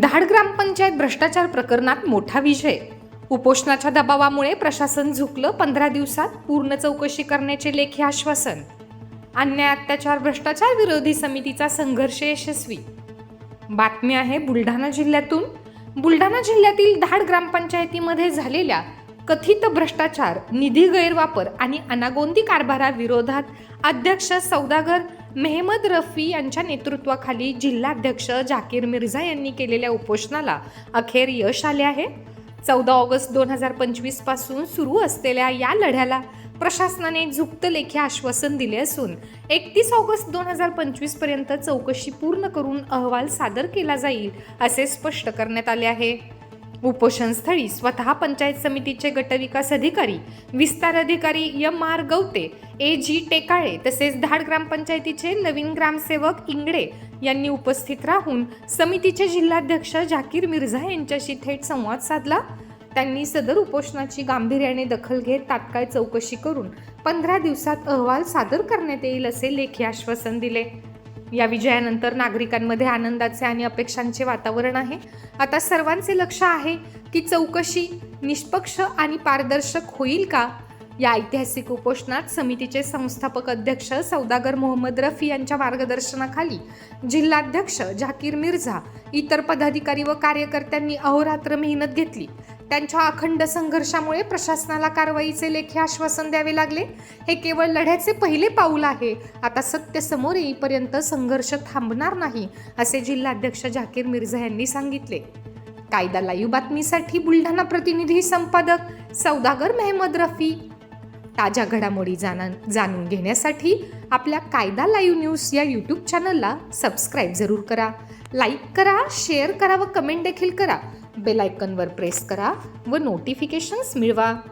धाड ग्रामपंचायत भ्रष्टाचार प्रकरणात मोठा विजय. उपोषणाच्या दबावामुळे प्रशासन झुकलं पंधरा दिवसात पूर्ण चौकशी करण्याचे लेखी आश्वासन. अन्याय अत्याचार भ्रष्टाचार विरोधी समितीचा संघर्ष यशस्वी. बातमी आहे बुलढाणा जिल्ह्यातून. बुलढाणा जिल्ह्यातील धाड ग्रामपंचायतीमध्ये झालेल्या कथित भ्रष्टाचार निधी गैरवापर आणि अनागोंदी कारभाराविरोधात अध्यक्ष सौदागर मेहमद रफी यांच्या नेतृत्वाखाली जिल्हाध्यक्ष जाकीर मिर्झा यांनी केलेल्या उपोषणाला अखेर यश आले आहे. चौदा ऑगस्ट दोन हजार पंचवीसपासून सुरू असलेल्या या लढ्याला प्रशासनाने एक झुक्त लेखी आश्वासन दिले असून एकतीस ऑगस्ट दोन हजार पंचवीसपर्यंत चौकशी पूर्ण करून अहवाल सादर केला जाईल असे स्पष्ट करण्यात आले आहे. उपोषणस्थळी स्वतः पंचायत समितीचे गटविकास अधिकारी विस्तार अधिकारी M R Gawate A G Tekale तसेच धाड ग्रामपंचायतीचे नवीन ग्रामसेवक इंगडे यांनी उपस्थित राहून समितीचे जिल्हाध्यक्ष झाकीर मिर्झा यांच्याशी थेट संवाद साधला. त्यांनी सदर उपोषणाची गांभीर्याने दखल घेत तात्काळ चौकशी करून पंधरा दिवसात अहवाल सादर करण्यात येईल असे लेखी आश्वासन दिले. या विजयानंतर नागरिकांमध्ये आनंदाचे आणि अपेक्षांचे वातावरण आहे. आता सर्वांचे लक्ष आहे की चौकशी निष्पक्ष आणि पारदर्शक होईल का? या ऐतिहासिक उपोषणात समितीचे संस्थापक अध्यक्ष सौदागर मोहम्मद रफी यांच्या मार्गदर्शनाखाली जिल्हाध्यक्ष झाकीर मिर्झा इतर पदाधिकारी व कार्यकर्त्यांनी अहोरात्र मेहनत घेतली. त्यांच्या अखंड संघर्षामुळे प्रशासनाला कारवाईचे लेखी आश्वासन द्यावे लागले. हे केवळ लढ्याचे पहिले पाऊल आहे. आता सत्य समोर येईपर्यंत संघर्ष थांबणार नाही असे जिल्हाध्यक्ष झाकीर मिर्झा यांनी सांगितले. कायदा लाईव्ह बातमीसाठी बुलढाणा प्रतिनिधी संपादक सौदागर मेहमद रफी. ताज्या घडामोडी जाणा जाणून घेण्यासाठी आपल्या कायदा लाईव्ह न्यूज या यूट्यूब चॅनलला सबस्क्राईब जरूर करा. लाईक करा शेअर करा व कमेंट देखील करा. बेलायकनवर प्रेस करा व नोटिफिकेशन्स मिळवा.